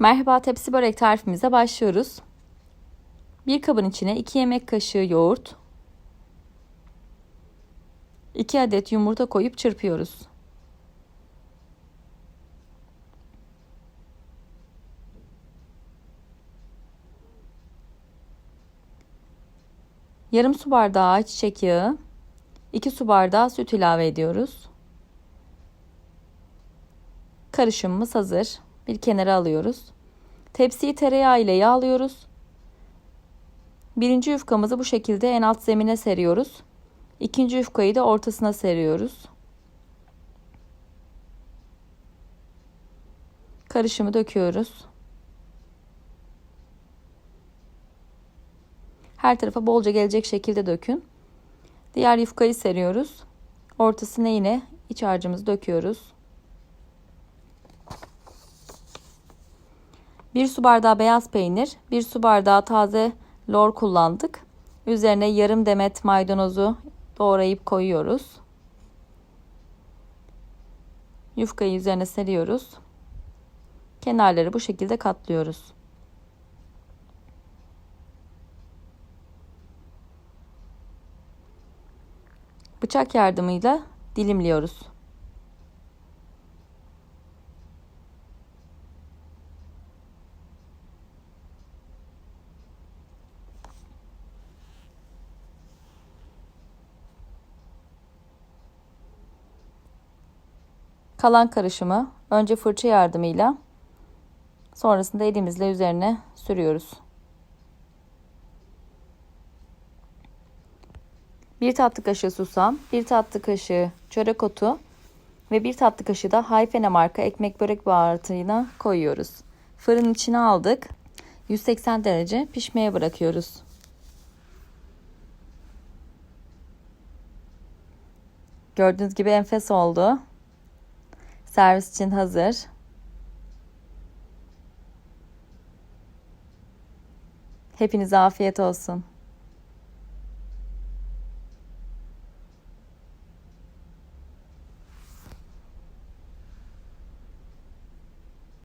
Merhaba tepsi börek tarifimize başlıyoruz. Bir kabın içine 2 yemek kaşığı yoğurt, 2 adet yumurta koyup çırpıyoruz. Yarım su bardağı ayçiçek yağı, 2 su bardağı süt ilave ediyoruz. Karışımımız hazır. Bir kenara alıyoruz. Tepsiyi tereyağı ile yağlıyoruz. Birinci yufkamızı bu şekilde en alt zemine seriyoruz. İkinci yufkayı da ortasına seriyoruz. Karışımı döküyoruz. Her tarafa bolca gelecek şekilde dökün. Diğer yufkayı seriyoruz. Ortasına yine iç harcımızı döküyoruz. 1 su bardağı beyaz peynir, 1 su bardağı taze lor kullandık. Üzerine yarım demet maydanozu doğrayıp koyuyoruz. Yufkayı üzerine seriyoruz. Kenarları bu şekilde katlıyoruz. Bıçak yardımıyla dilimliyoruz. Kalan karışımı önce fırça yardımıyla sonrasında elimizle üzerine sürüyoruz. Bir tatlı kaşığı susam, bir tatlı kaşığı çörek otu ve bir tatlı kaşığı da Hayfene marka ekmek börek baharatını koyuyoruz. Fırının içine aldık. 180 derece pişmeye bırakıyoruz. Gördüğünüz gibi enfes oldu. Servis için hazır. Hepinize afiyet olsun.